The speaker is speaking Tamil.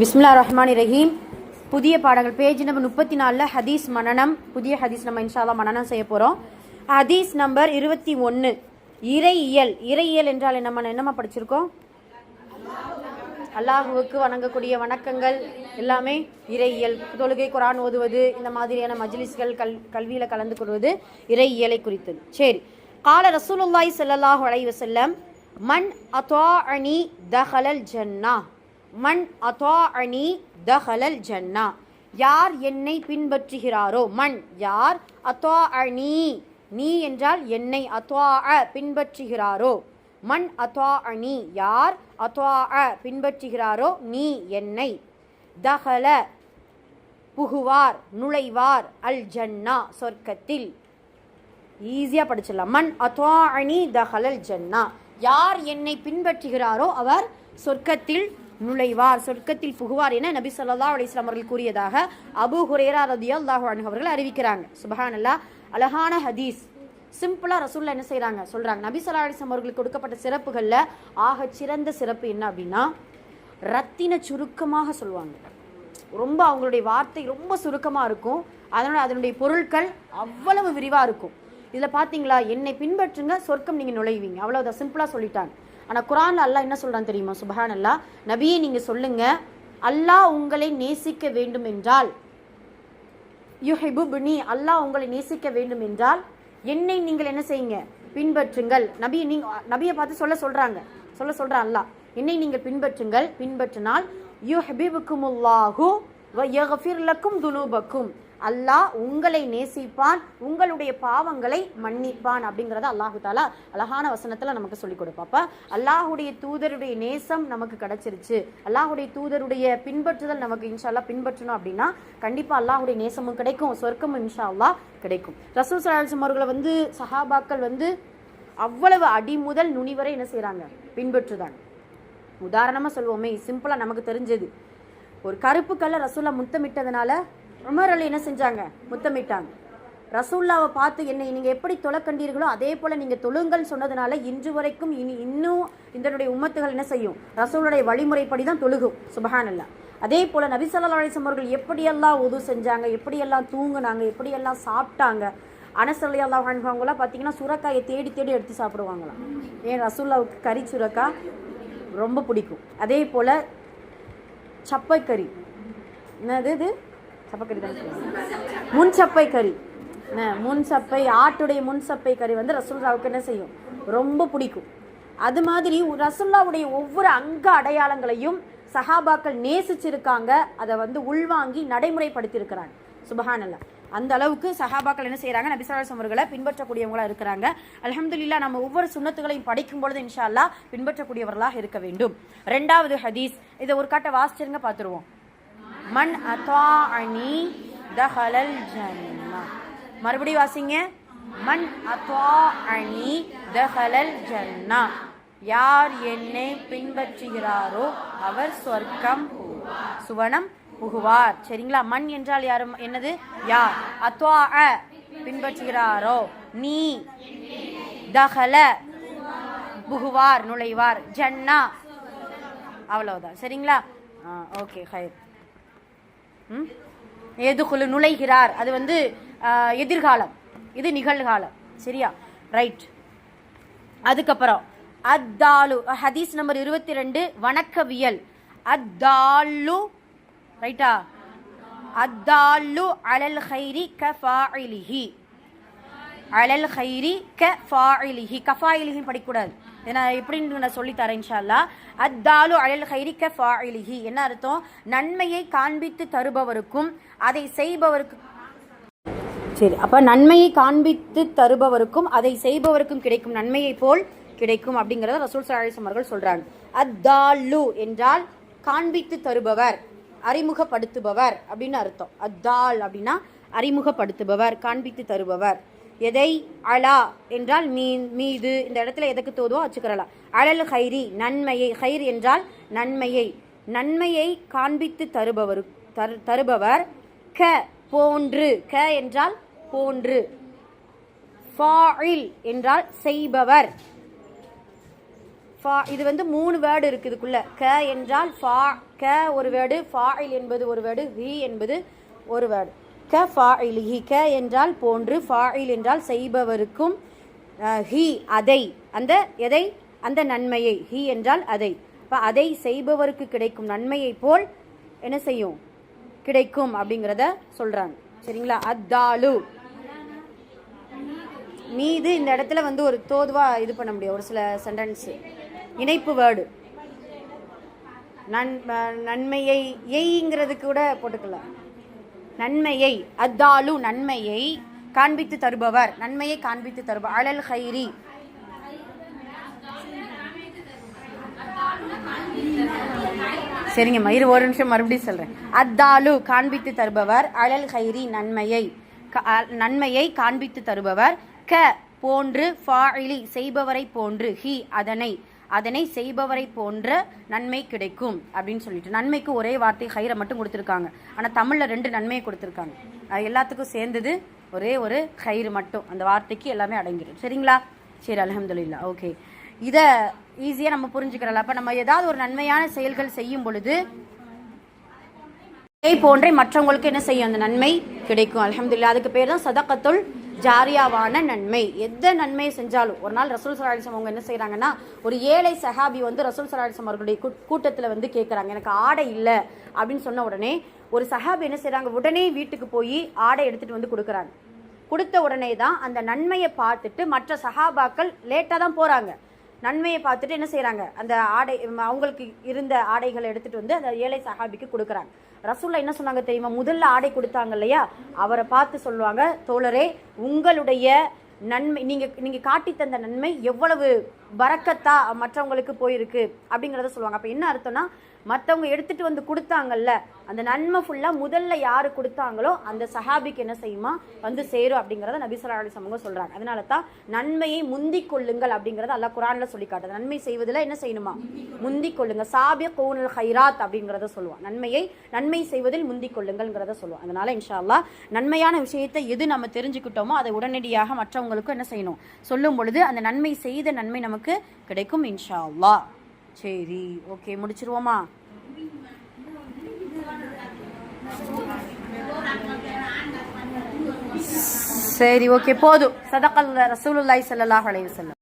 பிஸ்மில்லா ரஹ்மான் ரஹீம் புதிய பாடங்கள் பேஜ் நம்பர் முப்பத்தி நாலில் ஹதீஸ் மனனம். புதிய ஹதீஸ் நம்ம இன்ஷாலா மனனம் செய்ய போகிறோம் ஹதீஸ் நம்பர் இருபத்தி ஒன்று இறையியல். இறையியல் என்றால் என்ன நம்ம என்னம்மா படிச்சிருக்கோம்? அல்லாஹுவுக்கு வணங்கக்கூடிய வணக்கங்கள் எல்லாமே இறையியல். தொழுகை குரான் ஓதுவது இந்த மாதிரியான மஜ்லிஸ்கள் கல் கல்வியில் கலந்து கொள்வது இறையியலை குறித்தது. சரி. கால ரசூலுல்லாய் செல்லல்லாஹ் அலைவசல்லம் மண் மன் அணி தஹலல் ஜன்னா. மண் மன் அணி தஹலல் ஜன்னா. யார் என்னை பின்பற்றுகிறாரோ? மண். யார்? அத்தாஅனி நீ என்றால் என்னை அத்வா அ பின்பற்றுகிறாரோ? மண் அத்வா அணி யார்? அத்வா அ பின்பற்றுகிறாரோ? நீ என்னை. தஹல. புகுவார். நுழைவார். அல் ஜன்னா. சொர்க்கத்தில். ஈஸியாக படிச்சிடலாம். மண் அத்வா அணி தஹலல் ஜன்னா. யார் என்னை பின்பற்றுகிறாரோ? அவர் சொர்க்கத்தில் நுழைவார் சொர்க்கத்தில் புகுவார் என நபி சொல்லா அலிஸ்லாம் அவர்கள் கூறியதாக அபூ ஹுரேரா ரதியா அல்லாஹு அவர்கள் அறிவிக்கிறாங்க. சுபஹானல்லாஹ் அழகான ஹதீஸ். சிம்பிளாக ரசூலில் என்ன செய்கிறாங்க சொல்கிறாங்க நபி சொல்லா அலிஸ்லாம் அவர்களுக்கு கொடுக்கப்பட்ட சிறப்புகளில் ஆக சிறந்த சிறப்பு என்ன அப்படின்னா ரத்தின சுருக்கமாக சொல்லுவாங்க. ரொம்ப அவங்களுடைய வார்த்தை ரொம்ப சுருக்கமாக இருக்கும். அதனால் அதனுடைய பொருட்கள் அவ்வளவு விரிவாக இருக்கும். இதில் பார்த்தீங்களா என்னை பின்பற்றுங்க சொர்க்கம் நீங்கள் நுழைவீங்க. அவ்வளோதான் சிம்பிளாக சொல்லிட்டாங்க. ஆனால் குரான் அல்லாஹ் என்ன சொல்கிறான் தெரியுமா? சுபஹான் அல்லா நபியை நீங்கள் சொல்லுங்க. அல்லாஹ் உங்களை நேசிக்க வேண்டும் என்றால் யுஹிபுப்னி அல்லாஹ் உங்களை நேசிக்க வேண்டும் என்றால் என்னை நீங்கள் என்ன செய்யுங்க? பின்பற்றுங்கள். நபி நீங்க நபியை பார்த்து சொல்ல சொல்றாங்க. சொல்ல சொல்றான் அல்லாஹ். என்னை நீங்கள் பின்பற்றுங்கள். பின்பற்றினால் யுஹிபுக்குமுல்லாஹு வ யக்ஃபிர் லக்கும் துனூபக்கும் அல்லாஹ் உங்களை நேசிப்பான் உங்களுடைய பாவங்களை மன்னிப்பான் அப்படிங்கிறத அல்லாஹு தாலா அழகான வசனத்தில் நமக்கு சொல்லி கொடுப்பாப்ப அல்லாஹுடைய தூதருடைய நேசம் நமக்கு கிடைச்சிருச்சு. அல்லாஹுடைய தூதருடைய பின்பற்றுதல் நமக்கு இன்ஷால்லா பின்பற்றணும் அப்படின்னா கண்டிப்பாக அல்லாஹுடைய நேசமும் கிடைக்கும் சொர்க்கமும் இன்ஷா அல்லா கிடைக்கும். ரசூல் சலாஹம் அவர்களை வந்து சஹாபாக்கள் வந்து அவ்வளவு அடி முதல் நுனி வரை என்ன செய்கிறாங்க பின்பற்றுதாங்க. உதாரணமாக சொல்லுவோமே சிம்பிளாக நமக்கு தெரிஞ்சது. ஒரு கருப்பு கல்ல ரசூலா முத்தமிட்டதுனால உமர் அலி என்ன செஞ்சாங்க? முத்தமிட்டாங்க. ரசூல்லாவை பார்த்து என்னை நீங்கள் எப்படி தொலை கண்டீர்களோ அதே போல் நீங்கள் தொழுங்கள் சொன்னதுனால இன்று வரைக்கும் இனி இன்னும் இதனுடைய உம்மத்துகள் என்ன செய்யும்? ரசூலுடைய வழிமுறைப்படி தான் தொழுகும். சுபஹானல்லா அதே போல் நபி ஸல்லல்லாஹு அவர்கள் எப்படியெல்லாம் உது செஞ்சாங்க எப்படியெல்லாம் தூங்குனாங்க எப்படியெல்லாம் சாப்பிட்டாங்க அனசல்லி அல்லாஹ் பார்த்தீங்கன்னா சுரக்காயை தேடி தேடி எடுத்து சாப்பிடுவாங்களாம். ஏன் ரசூல்லாவுக்கு கறி சுரக்கா ரொம்ப பிடிக்கும். அதே போல் சப்பைக்கறி என்னது இது? சப்பக்கறி தான் சொல்லுவாங்க. முன் சப்பை கறி முன் சப்பை ஆட்டுடைய முன் சப்பை கறி வந்து ரசூல்லாவுக்கு என்ன செய்யும்? ரொம்ப பிடிக்கும். அது மாதிரி ரசுல்லாவுடைய ஒவ்வொரு அங்க அடையாளங்களையும் சஹாபாக்கள் நேசிச்சிருக்காங்க. அதை வந்து உள்வாங்கி நடைமுறைப்படுத்தியிருக்கிறாங்க. சுபஹானல்லா. அந்த அளவுக்கு சஹாபாக்கள் என்ன செய்கிறாங்க நபிசாஸ் அவர்களை பின்பற்றக்கூடியவங்களாக இருக்கிறாங்க. அலமதுல்லா நம்ம ஒவ்வொரு சுண்ணத்துகளையும் படிக்கும் பொழுது இன்ஷா அல்லா பின்பற்றக்கூடியவர்களாக இருக்க வேண்டும். ரெண்டாவது ஹதீஸ். இதை ஒரு காட்ட வாசிச்சிருங்க பார்த்துருவோம். மண் அத்வா அணி தஹலல் ஜன்னா. மறுபடியும் வாசிங்க. மண் அத்வா அணி தஹலல் ஜன்னா. யார் என்னை பின்பற்றுகிறாரோ அவர் சொர்க்கம் சுவனம் புகுவார். சரிங்களா? மண் என்றால் யாரும் என்னது? யார்? அத்வா அ பின்பற்றுகிறாரோ நீ தஹல புகுவார் நுழைவார். ஜன்னா. அவ்வளவுதான். சரிங்களா? ஆ ஓகே ஹயர் ம்? எதுகுழு நுழைகிறார். அது வந்து எதிர்காலம். இது நிகழ்காலம். சரியா? ரைட் அதுக்கப்புறம் அத்தாலு ஹதீஸ் நம்பர் இருபத்தி ரெண்டு வணக்கவியல். அத்தாலு ரைட்டா அத்தாலு அலல் ஹைரி க ஃபாயிலிஹி அலல் ஹைரி க ஃபாயிலிஹி கஃபாயிலிஹின்னு படிக்கக்கூடாது. நான் எப்படின்னு நான் சொல்லித்தரேன் இன்ஷால்லா அத்தாலு அழல் ஹைரிக்க ஃபாயிலிஹி என்ன அர்த்தம்? நன்மையை காண்பித்து தருபவருக்கும் அதை செய்பவருக்கு சரி அப்போ நன்மையை காண்பித்து தருபவருக்கும் அதை செய்பவருக்கும் கிடைக்கும் நன்மையை போல் கிடைக்கும் அப்படிங்கிறத ரசூல் சலாஹம் அவர்கள் சொல்கிறாங்க அத்தாலு என்றால் காண்பித்து தருபவர் அறிமுகப்படுத்துபவர் அப்படின்னு அர்த்தம். அத்தால் அப்படின்னா அறிமுகப்படுத்துபவர் காண்பித்து தருபவர். எதை? அலா. என்றால் மீ மீது. இந்த இடத்துல எதுக்கு தோதுவோ வச்சுக்கிறலாம் அலல் ஹைரி நன்மையை. ஹைர் என்றால் நன்மையை. நன்மையை காண்பித்து தருபவர் தரு தருபவர் க போன்று. க என்றால் போன்று. ஃபாயில் என்றால் செய்பவர். ஃபா இது வந்து மூணு வேர்டு இருக்கு இதுக்குள்ள. க என்றால் ஃபா க ஒரு வேர்டு ஃபாயில் என்பது ஒரு வேர்டு ஹி என்பது ஒரு வேர்டு. க ஃபாயில் ஹி க என்றால் போன்று ஃபாயில் என்றால் செய்பவருக்கும் ஹி அதை அந்த எதை? அந்த நன்மையை ஹி என்றால் அதை. இப்போ அதை செய்பவருக்கு கிடைக்கும் நன்மையை போல் என்ன செய்யும்? கிடைக்கும் அப்படிங்கிறத சொல்கிறாங்க சரிங்களா? அத்தாலு. மீது இந்த இடத்துல வந்து ஒரு தோதுவா இது பண்ண முடியும். ஒரு சில சென்டென்ஸ் இணைப்பு வேர்டு. நன் நன்மையை எய்ங்கிறது கூட போட்டுக்கலாம். நன்மையை அத்தாலு நன்மையை காண்பித்து தருபவர். நன்மையை காண்பித்து தருபவர் அலல் ஹைரி சரிங்க இரு ஒரு நிமிஷம் மறுபடியும் சொல்றேன். அத்தாலு காண்பித்து தருபவர் அழல் ஹைரி நன்மையை க- அ- நன்மையை காண்பித்து தருபவர். க போன்று ஃபாயிலி செய்பவரை போன்று ஹி அதனை அதனை செய்பவரை போன்ற நன்மை கிடைக்கும் அப்படின்னு சொல்லிட்டு. நன்மைக்கு ஒரே வார்த்தை ஹைரை மட்டும் கொடுத்துருக்காங்க. ஆனால் தமிழில் ரெண்டு நன்மையை கொடுத்துருக்காங்க. எல்லாத்துக்கும் சேர்ந்தது ஒரே ஒரு ஹைரு மட்டும். அந்த வார்த்தைக்கு எல்லாமே அடங்கிடும். சரிங்களா? சரி அலமதுல்லா ஓகே. இதை ஈஸியாக நம்ம புரிஞ்சுக்கிறலாம். அப்போ நம்ம ஏதாவது ஒரு நன்மையான செயல்கள் செய்யும் பொழுது இதை போன்றே மற்றவங்களுக்கு என்ன செய்யும் அந்த நன்மை? கிடைக்கும். அலமதுல்லா அதுக்கு பேர் தான் சதக்கத்துல் ஜாரியாவான நன்மை. எந்த நன்மையை செஞ்சாலும் ஒரு நாள் ரசூல் சலாஹிசம் அவங்க என்ன செய்கிறாங்கன்னா ஒரு ஏழை சஹாபி வந்து ரசூல் சலாஹிசம் அவர்களுடைய கூட்டத்தில் வந்து கேட்குறாங்க எனக்கு ஆடை இல்லை அப்படின்னு சொன்ன உடனே ஒரு சஹாபி என்ன செய்கிறாங்க உடனே வீட்டுக்கு போய் ஆடை எடுத்துகிட்டு வந்து கொடுக்குறாங்க. கொடுத்த உடனே தான் அந்த நன்மையை பார்த்துட்டு மற்ற சஹாபாக்கள் லேட்டாக தான் போகிறாங்க நன்மையை பார்த்துட்டு என்ன செய்கிறாங்க அந்த ஆடை அவங்களுக்கு இருந்த ஆடைகளை எடுத்துட்டு வந்து அந்த ஏழை சஹாபிக்கு கொடுக்குறாங்க. ரசூல்லா என்ன சொன்னாங்க தெரியுமா? முதல்ல ஆடை கொடுத்தாங்க இல்லையா? அவரை பார்த்து சொல்லுவாங்க தோழரே உங்களுடைய நன்மை நீங்கள் நீங்கள் காட்டி தந்த நன்மை எவ்வளவு பறக்கத்தா மற்றவங்களுக்கு போயிருக்கு அப்படிங்கிறத சொல்லுவாங்க. அப்போ என்ன அர்த்தம்னா மற்றவங்க எடுத்துட்டு வந்து கொடுத்தாங்கல்ல அந்த நன்மை ஃபுல்லாக முதல்ல யார் கொடுத்தாங்களோ அந்த சஹாபிக்கு என்ன செய்யுமா? வந்து சேரும் அப்படிங்கிறத நபி ஸல்லல்லாஹு அலைஹி சொல்கிறாங்க அதனால தான் நன்மையை முந்தி கொள்ளுங்கள் அப்படிங்கிறத அல்லாஹ் குரானில் சொல்லி காட்டுது. நன்மை செய்வதில் என்ன செய்யணுமா? முந்தி கொள்ளுங்க. சாபிய கோனல் ஹைராத் அப்படிங்கிறத சொல்லுவான். நன்மையை நன்மை செய்வதில் முந்தி கொள்ளுங்கள்ங்கிறத சொல்லுவான். அதனால் இன்ஷா அல்லாஹ் நன்மையான விஷயத்தை எது நம்ம தெரிஞ்சுக்கிட்டோமோ அதை உடனடியாக மற்றவங்களுக்கும் என்ன செய்யணும்? சொல்லும் பொழுது அந்த நன்மை செய்த நன்மை நமக்கு கிடைக்கும் இன்ஷா அல்லா சரி ஓகே முடிச்சிருவோமா? சரி ஓகே போதும். சதகல் ரசூலுல்லாய் ஸல்லல்லாஹு அலைஹி செல்ல